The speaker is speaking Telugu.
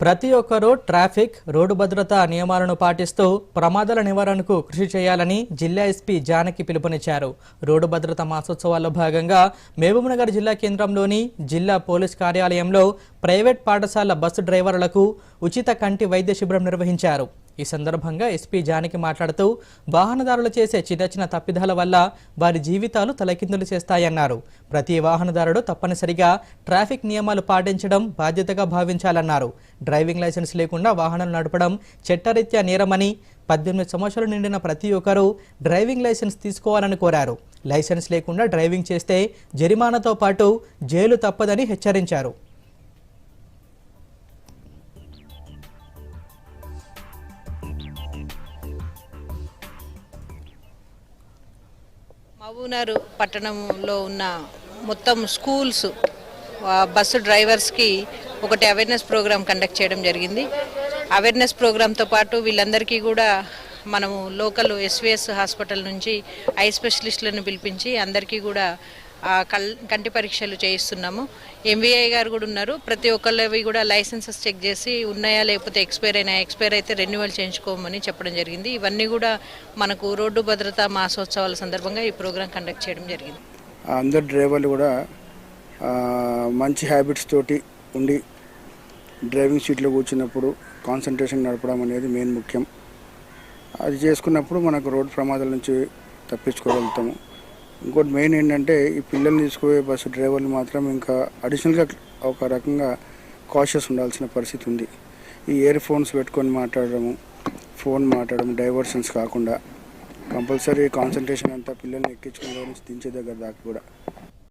ప్రతి ఒక్కరూ ట్రాఫిక్ రోడ్డు భద్రతా నియమాలను పాటిస్తూ ప్రమాదాల నివారణకు కృషి చేయాలని జిల్లా ఎస్పీ జానకి పిలుపునిచ్చారు. రోడ్డు భద్రతా మాసోత్సవాల్లో భాగంగా మహబూబ్నగర్ జిల్లా కేంద్రంలోని జిల్లా పోలీస్ కార్యాలయంలో ప్రైవేట్ పాఠశాల బస్సు డ్రైవర్లకు ఉచిత కంటి వైద్య శిబిరం నిర్వహించారు. ఈ సందర్భంగా ఎస్పీ జానకి మాట్లాడుతూ వాహనదారులు చేసే చిన్న చిన్న తప్పిదాల వల్ల వారి జీవితాలు తలకిందులు చేస్తాయన్నారు. ప్రతి వాహనదారుడు తప్పనిసరిగా ట్రాఫిక్ నియమాలు పాటించడం బాధ్యతగా భావించాలన్నారు. డ్రైవింగ్ లైసెన్స్ లేకుండా వాహనాలు నడపడం చట్టరీత్యా నేరమని పద్దెనిమిది సంవత్సరాలు నిండిన ప్రతి ఒక్కరూ డ్రైవింగ్ లైసెన్స్ తీసుకోవాలని కోరారు. లైసెన్స్ లేకుండా డ్రైవింగ్ చేస్తే జరిమానాతో పాటు జైలు తప్పదని హెచ్చరించారు. మహబూబ్నగర్ పట్టణంలో ఉన్న మొత్తం స్కూల్స్ బస్సు డ్రైవర్స్కి ఒకటి అవేర్నెస్ ప్రోగ్రాం కండక్ట్ చేయడం జరిగింది. అవేర్నెస్ ప్రోగ్రాంతో పాటు వీళ్ళందరికీ కూడా మనము లోకల్ ఎస్విఎస్ హాస్పిటల్ నుంచి ఐ స్పెషలిస్టులను పిలిపించి అందరికీ కూడా కల్ కంటి పరీక్షలు చేయిస్తున్నాము. ఎంవీఐ గారు కూడా ఉన్నారు. ప్రతి ఒక్కళ్ళవి కూడా లైసెన్సెస్ చెక్ చేసి ఉన్నాయా లేకపోతే ఎక్స్పైర్ అయినా ఎక్స్పైర్ అయితే రెన్యువల్ చేయించుకోమని చెప్పడం జరిగింది. ఇవన్నీ కూడా మనకు రోడ్డు భద్రతా మాసోత్సవాల సందర్భంగా ఈ ప్రోగ్రాం కండక్ట్ చేయడం జరిగింది. అందరు డ్రైవర్లు కూడా మంచి హ్యాబిట్స్ తోటి ఉండి డ్రైవింగ్ సీట్లో కూర్చున్నప్పుడు కాన్సన్ట్రేషన్ నడపడం అనేది మెయిన్ ముఖ్యం. అది చేసుకున్నప్పుడు మనకు రోడ్డు ప్రమాదాల నుంచి తప్పించుకోగలుగుతాము. ఇంకోటి మెయిన్ ఏంటంటే ఈ పిల్లల్ని తీసుకుపోయే బస్సు డ్రైవర్లు మాత్రం ఇంకా అడిషనల్గా ఒక రకంగా కాషియస్ ఉండాల్సిన పరిస్థితి ఉంది. ఈ ఇయర్ ఫోన్స్ పెట్టుకొని మాట్లాడడము ఫోన్ మాట్లాడడం డైవర్షన్స్ కాకుండా కంపల్సరీ కాన్సన్ట్రేషన్ అంతా పిల్లల్ని ఎక్కించుకుని దించే దగ్గర దాకా కూడా.